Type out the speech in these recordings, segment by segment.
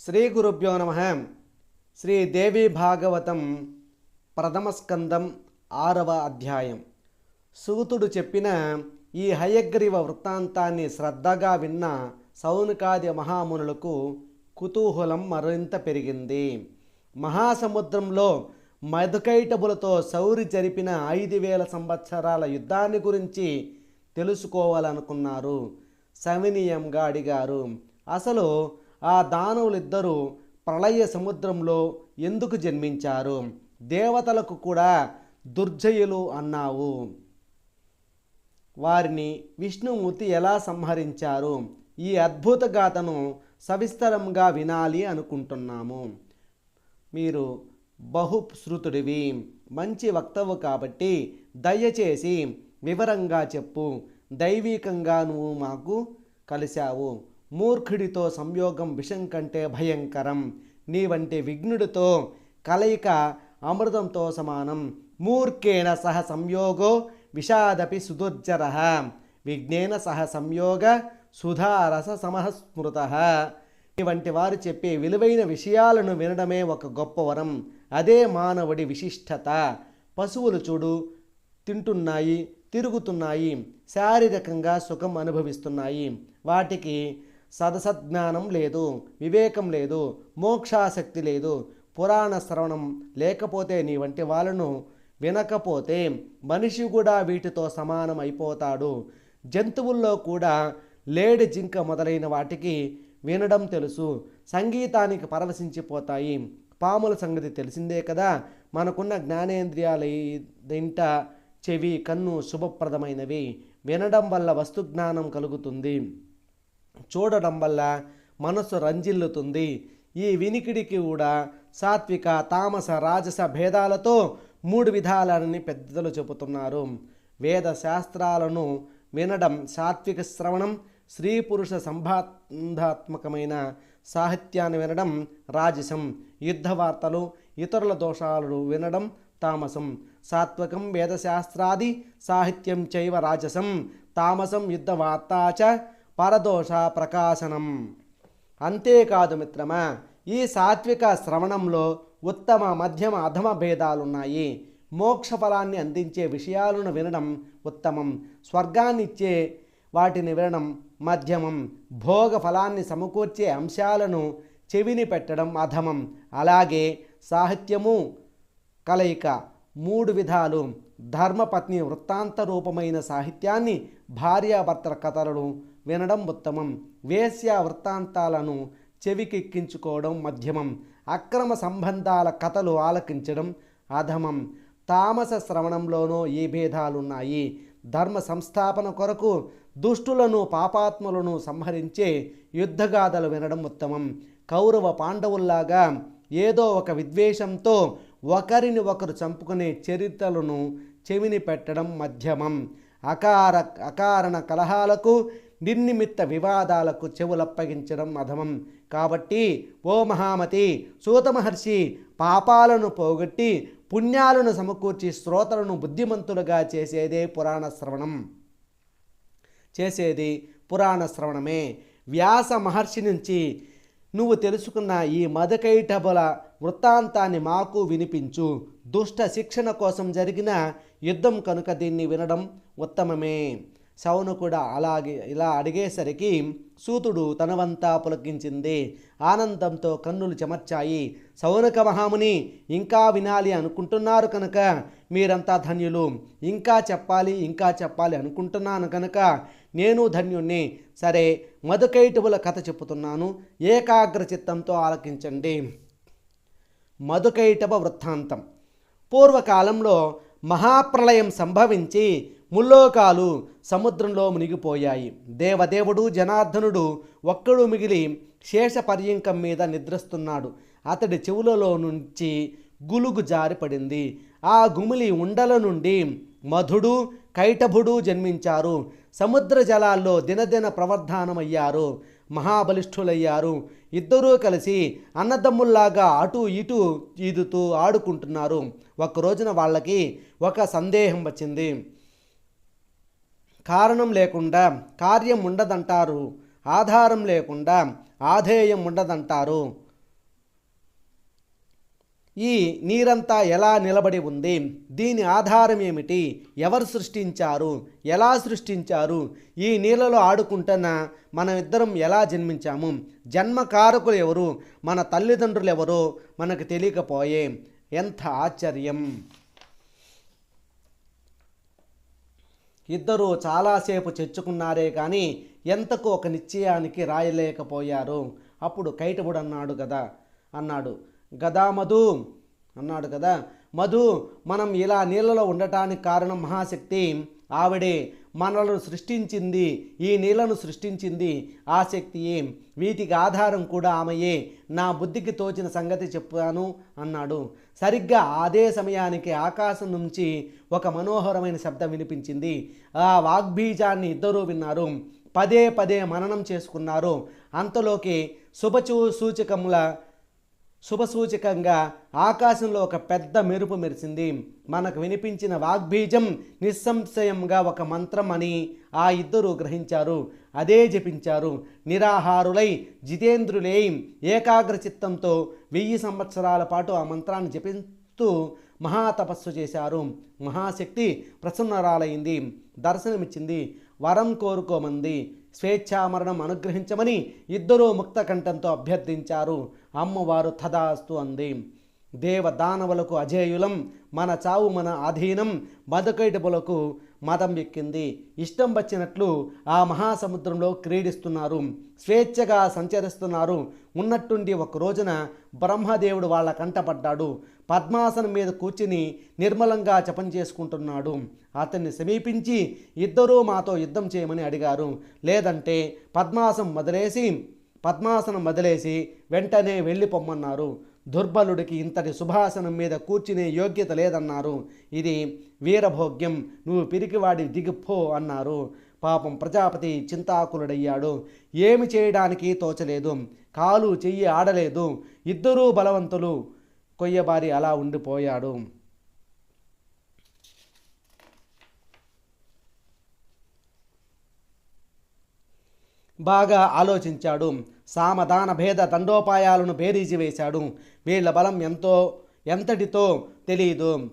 శ్రీ గురుభ్యో నమ. శ్రీ దేవి భాగవతం ప్రథమ స్కందం ఆరవ అధ్యాయం. సూతుడు చెప్పిన ఈ హయగ్రీవ వృత్తాంతాన్ని శ్రద్ధగా విన్న సౌనకాది మహామునులకు కుతూహలం మరింత పెరిగింది. మహాసముద్రంలో మధుకైటబులతో సౌరి జరిపిన ఐదు వేల సంవత్సరాల యుద్ధాన్ని గురించి తెలుసుకోవాలనుకున్నారు. సవినీయంగా అడిగారు. అసలు ఆ దానవులిద్దరూ ప్రళయ సముద్రంలో ఎందుకు జన్మించారు? దేవతలకు కూడా దుర్జయులు అన్నావు. వారిని విష్ణుమూర్తి ఎలా సంహరించారు? ఈ అద్భుత గాథను సవిస్తరంగా వినాలి అనుకుంటున్నాము. మీరు బహుశ్రుతుడివి మంచి వక్తవు కాబట్టి దయచేసి వివరంగా చెప్పు. దైవికంగా నువ్వు మాకు కలిశావు. మూర్ఖుడితో సంయోగం విషం కంటే భయంకరం. నీ వంటి విఘ్నుడితో కలయిక అమృతంతో సమానం. మూర్ఖేణ సహ సంయోగో విషాదపి సుదుర్జర. విఘ్నేన సహ సంయోగ సుధారస నీ వంటి వారు చెప్పే విలువైన విషయాలను వినడమే ఒక గొప్ప వరం. అదే మానవుడి విశిష్టత. పశువులు చూడు తింటున్నాయి తిరుగుతున్నాయి శారీరకంగా సుఖం అనుభవిస్తున్నాయి. వాటికి సదసజ్ఞానం లేదు వివేకం లేదు మోక్షాసక్తి లేదు. పురాణ శ్రవణం లేకపోతే నీ వంటి వాళ్ళను వినకపోతే మనిషి కూడా వీటితో సమానం అయిపోతాడు. జంతువుల్లో కూడా లేడి జింక మొదలైన వాటికి వినడం తెలుసు. సంగీతానికి పరవశించిపోతాయి. పాముల సంగతి తెలిసిందే కదా. మనకున్న జ్ఞానేంద్రియాల ఇంట చెవి కన్ను శుభప్రదమైనవి. వినడం వల్ల వస్తు జ్ఞానం కలుగుతుంది. చూడడం వల్ల మనసు రంజిల్లుతుంది. ఈ వినికిడికి కూడా సాత్విక తామస రాజస భేదాలతో మూడు విధాలని పెద్దలు చెబుతున్నారు. వేద శాస్త్రాలను వినడం సాత్విక శ్రవణం స్త్రీ పురుష సంబంధాత్మకమైన సాహిత్యాన్ని వినడం రాజసం. యుద్ధ వార్తలు ఇతరుల దోషాలను వినడం తామసం. సాత్వకం వేదశాస్త్రాది సాహిత్యం చైవ రాజసం. తామసం యుద్ధ వార్తాచ పరదోష ప్రకాశనం. అంతేకాదు మిత్రమా ఈ సాత్విక శ్రవణంలో ఉత్తమ మధ్యమ అధమ భేదాలున్నాయి. మోక్ష ఫలాన్ని అందించే విషయాలను వినడం ఉత్తమం. స్వర్గాన్నిచ్చే వాటిని వినడం మధ్యమం. భోగ ఫలాన్ని సమకూర్చే అంశాలను చెవిని పెట్టడం అధమం. అలాగే సాహిత్యము కలయిక మూడు విధాలు. ధర్మపత్ని వృత్తాంత రూపమైన సాహిత్యాన్ని భార్యాభర్తల కథలను వినడం ఉత్తమం. వేశ్య వృత్తాంతాలను చెవికెక్కించుకోవడం మధ్యమం. అక్రమ సంబంధాల కథలు ఆలకించడం అధమం. తామస శ్రవణంలోనూ ఈ భేదాలున్నాయి? ధర్మ సంస్థాపన కొరకు దుష్టులను పాపాత్ములను సంహరించే యుద్ధగాథలు వినడం ఉత్తమం. కౌరవ పాండవుల్లాగా ఏదో ఒక విద్వేషంతో ఒకరిని ఒకరు చంపుకునే చరిత్రలను చెవిని పెట్టడం మధ్యమం. అకార అకారణ కలహాలకు నిర్నిమిత్త వివాదాలకు చెవులప్పగించడం అధమం. కాబట్టి ఓ మహామతి సూత మహర్షి పాపాలను పోగొట్టి పుణ్యాలను సమకూర్చి శ్రోతలను బుద్ధిమంతులుగా చేసేదే పురాణ శ్రవణం. చేసేది పురాణ శ్రవణమే. వ్యాస మహర్షి నుంచి నువ్వు తెలుసుకున్న ఈ మదకైటబల వృత్తాంతాన్ని మాకు వినిపించు. దుష్ట శిక్షణ కోసం జరిగిన యుద్ధం కనుక దీన్ని వినడం ఉత్తమమే. శవును కూడా అలాగే ఇలా అడిగేసరికి సూతుడు తనవంతా పులకించింది. ఆనందంతో కన్నులు చెమర్చాయి. సౌనక మహాముని ఇంకా వినాలి అనుకుంటున్నారు కనుక మీరంతా ధన్యులు. ఇంకా చెప్పాలి ఇంకా చెప్పాలి అనుకుంటున్నాను కనుక నేను ధన్యుణ్ణి. సరే మధుకైటవుల కథ చెప్పుతున్నాను. ఏకాగ్ర చిత్తంతో ఆలకించండి. మధుకైటవ వృత్తాంతం. పూర్వకాలంలో మహాప్రళయం సంభవించి ముల్లోకాలు సముద్రంలో మునిగిపోయాయి. దేవదేవుడు జనార్దనుడు ఒక్కడు మిగిలి శేష పర్యంకం మీద నిద్రిస్తున్నాడు. అతడి చెవులలో నుంచి గులుగు జారిపడింది. ఆ గుమిలి ఉండల నుండి మధుడు కైటభుడు జన్మించారు. సముద్ర జలాల్లో దినదిన ప్రవర్ధానమయ్యారు. మహాబలిష్ఠులయ్యారు. ఇద్దరూ కలిసి అన్నదమ్ముల్లాగా అటు ఇటు ఈదుతూ ఆడుకుంటున్నారు. ఒక రోజున వాళ్ళకి ఒక సందేహం వచ్చింది. కారణం లేకుండా కార్యం ఉండదంటారు. ఆధారం లేకుండా ఆధేయం ఉండదంటారు. ఈ నీరంతా ఎలా నిలబడి ఉంది? దీని ఆధారం ఏమిటి? ఎవరు సృష్టించారు? ఎలా సృష్టించారు? ఈ నీళ్ళలో ఆడుకుంటున్న మనం ఇద్దరం ఎలా జన్మించాము? జన్మకారకులు ఎవరు? మన తల్లిదండ్రులు ఎవరో? మనకు తెలియకపోయే ఎంత ఆశ్చర్యం! ఇద్దరూ చాలాసేపు చర్చుకున్నారే కానీ ఎంతకు ఒక నిశ్చయానికి రాయలేకపోయారు. అప్పుడు కైటబుడు అన్నాడు కదా అన్నాడు గదా మధు అన్నాడు కదా మధు మనం ఇలా నీళ్ళలో ఉండటానికి కారణం మహాశక్తి ఆవిడే మనలను సృష్టించింది ఈ నీళ్ళను సృష్టించింది ఆ శక్తియే. వీటికి ఆధారం కూడా ఆమెయే. నా బుద్ధికి తోచిన సంగతి చెప్పాను అన్నాడు. సరిగ్గా అదే సమయానికి ఆకాశం నుంచి ఒక మనోహరమైన శబ్దం వినిపించింది. ఆ వాగ్బీజాన్ని ఇద్దరూ విన్నారు. పదే పదే మననం చేసుకున్నారు. అంతలోకి శుభచూ సూచకముల శుభసూచకంగా ఆకాశంలో ఒక పెద్ద మెరుపు మెరిసింది. మనకు వినిపించిన వాగ్బీజం నిస్సంశయంగా ఒక మంత్రం అని ఆ ఇద్దరు గ్రహించారు. అదే జపించారు. నిరాహారులై జితేంద్రులై ఏకాగ్ర చిత్తంతో వెయ్యి సంవత్సరాల పాటు ఆ మంత్రాన్ని జపిస్తూ మహాతపస్సు చేశారు. మహాశక్తి ప్రసన్నరాలైంది. దర్శనమిచ్చింది. వరం కోరుకోమంది. స్వేచ్ఛామరణం అనుగ్రహించమని ఇద్దరూ ముక్త కంఠంతో అభ్యర్థించారు. అమ్మవారు తదాస్తు అంది. దేవ దానవులకు అజేయులం మన చావు మన అధీనం మదకైటపులకు మతం ఎక్కింది. ఇష్టం వచ్చినట్లు ఆ మహాసముద్రంలో క్రీడిస్తున్నారు. స్వేచ్ఛగా సంచరిస్తున్నారు. ఉన్నట్టుండి ఒక రోజున బ్రహ్మదేవుడు వాళ్ళ కంటపడ్డాడు. పద్మాసనం మీద కూర్చుని నిర్మలంగా జపం చేసుకుంటున్నాడు. అతన్ని సమీపించి ఇద్దరూ మాతో యుద్ధం చేయమని అడిగారు. లేదంటే పద్మాసం వదిలేసి పద్మాసనం వదిలేసి వెంటనే వెళ్ళిపోమ్మన్నారు. దుర్బలుడికి ఇంతటి సుభాసనం మీద కూర్చునే యోగ్యత లేదన్నారు. ఇది వీరభోగ్యం. నువ్వు పిరికివాడి దిగిపో అన్నారు. పాపం ప్రజాపతి చింతాకులుడయ్యాడు. ఏమి చేయడానికి తోచలేదు. కాలు చెయ్యి ఆడలేదు. ఇద్దరూ బలవంతులు. కొయ్యబారి అలా ఉండిపోయాడు. బాగా ఆలోచించాడు. సామధాన భేద దండోపాయాలను బేరీజి వేశాడు వీళ్ళ బలం ఎంతో ఎంతటితో తెలియదు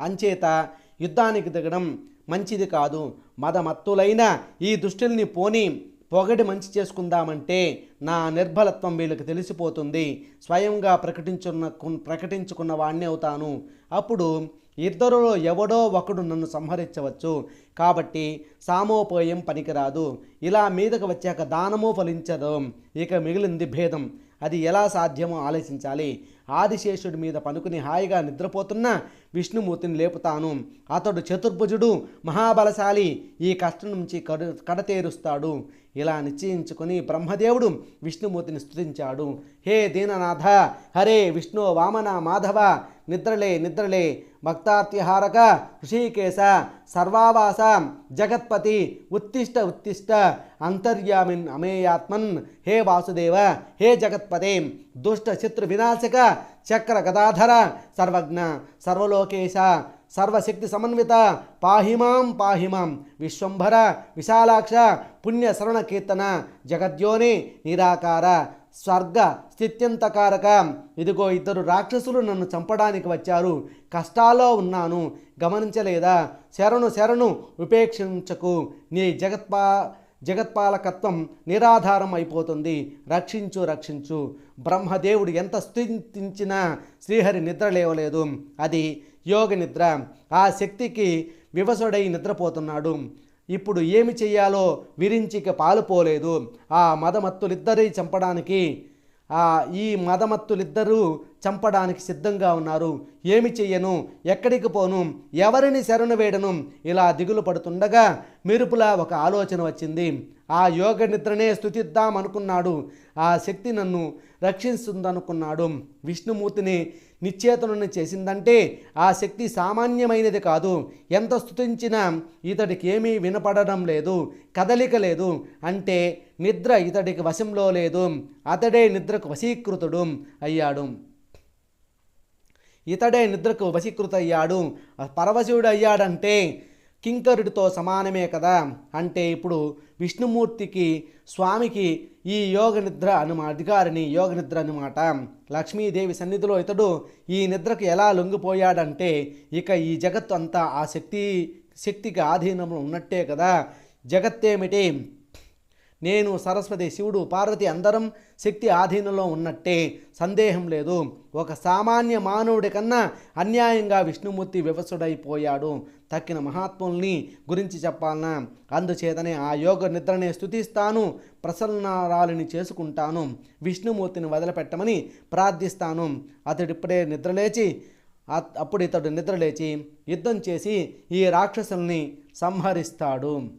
అంచేత యుద్ధానికి దిగడం మంచిది కాదు. మదమత్తులైన ఈ దుష్టుల్ని పోని పొగడి మంచి చేసుకుందామంటే నా నిర్బలత్వం వీళ్ళకి తెలిసిపోతుంది. స్వయంగా ప్రకటించున్న ప్రకటించుకున్న వాణ్ణి అవుతాను. అప్పుడు ఇద్దరులో ఎవడో ఒకడు నన్ను సంహరించవచ్చు. కాబట్టి సామోపాయం పనికిరాదు. ఇలా మీదకు వచ్చాక దానము ఫలించదు. ఇక మిగిలింది భేదం. అది ఎలా సాధ్యమో ఆలోచించాలి. ఆదిశేషుడి మీద పనుకుని హాయిగా నిద్రపోతున్న విష్ణుమూర్తిని లేపుతాను. అతడు చతుర్భుజుడు మహాబలశాలి. ఈ కష్టం నుంచి కడు కడతేరుస్తాడు. ఇలా నిశ్చయించుకొని బ్రహ్మదేవుడు విష్ణుమూర్తిని స్తుతించాడు. హే దీననాథ! హరే విష్ణు వామన మాధవ! నిద్రలే నిద్రలే. భక్తార్తిహారక ఋషికేశ సర్వావాస జగత్పతి ఉత్తిష్ట ఉత్తిష్ట. అంతర్యామిన్ అమేయాత్మన్. హే వాసుదేవ హే జగత్పతే. దుష్ట శత్రు వినాశక చక్ర గదాధర సర్వజ్ఞ. సర్వలోకేశ సర్వశక్తి సమన్విత. పాహిమాం పాహిమాం. విశ్వంభర విశాలాక్ష పుణ్య శరణ కీర్తన జగద్యోని నిరాకార స్వర్గ స్థిత్యంతకారక. ఇదిగో ఇద్దరు రాక్షసులు నన్ను చంపడానికి వచ్చారు. కష్టాల్లో ఉన్నాను. గమనించలేదా? శరణు శరణు ఉపేక్షించకు. నీ జగత్పా జగత్పాలకత్వం నిరాధారం అయిపోతుంది. రక్షించు రక్షించు. బ్రహ్మదేవుడు ఎంత స్థుతించినా శ్రీహరి నిద్ర లేవలేదు. అది యోగ నిద్ర. ఆ శక్తికి వివసుడై నిద్రపోతున్నాడు. ఇప్పుడు ఏమి చెయ్యాలో విరించిక పాలుపోలేదు. ఆ మదమత్తులిద్దరి చంపడానికి ఆ ఈ మదమత్తులిద్దరూ చంపడానికి సిద్ధంగా ఉన్నారు. ఏమి చెయ్యను? ఎక్కడికి పోను? ఎవరిని శరణు వేడను? ఇలా దిగులు పడుతుండగా మెరుపులా ఒక ఆలోచన వచ్చింది. ఆ యోగ నిద్రనే స్థుతిద్దాం అనుకున్నాడు. ఆ శక్తి నన్ను రక్షిస్తుందనుకున్నాడు. విష్ణుమూర్తిని నిశ్చేతనుని చేసిందంటే ఆ శక్తి సామాన్యమైనది కాదు. ఎంత స్థుతించినా ఇతడికి ఏమీ వినపడడం లేదు కదలిక లేదు అంటే నిద్ర ఇతడికి వశంలో లేదు. అతడే నిద్రకు వశీకృతుడు అయ్యాడు. ఇతడే నిద్రకు వశీకృత అయ్యాడు పరవశివుడు అయ్యాడంటే కింకరుడితో సమానమే కదా? అంటే ఇప్పుడు విష్ణుమూర్తికి స్వామికి ఈ యోగ నిద్ర అను అధికారిని యోగ నిద్ర అనమాట లక్ష్మీదేవి సన్నిధిలో ఇతడు ఈ నిద్రకు ఎలా లొంగిపోయాడంటే ఇక ఈ జగత్తు అంతా ఆ శక్తి శక్తికి ఆధీనంలో ఉన్నట్టే కదా? జగత్తేమిటి? నేను సరస్వతి శివుడు పార్వతి అందరం శక్తి ఆధీనంలో ఉన్నట్టే. సందేహం లేదు. ఒక సామాన్య మానవుడి కన్నా అన్యాయంగా విష్ణుమూర్తి వివసుడైపోయాడు. తక్కిన మహాత్ముల్ని గురించి చెప్పాలనా? అందుచేతనే ఆ యోగ నిద్రనే స్థుతిస్తాను ప్రసన్నారాలిని చేసుకుంటాను. విష్ణుమూర్తిని వదిలిపెట్టమని ప్రార్థిస్తాను. అతడిప్పుడే నిద్రలేచి అప్పుడు ఇతడు నిద్రలేచి యుద్ధం చేసి ఈ రాక్షసుల్ని సంహరిస్తాడు.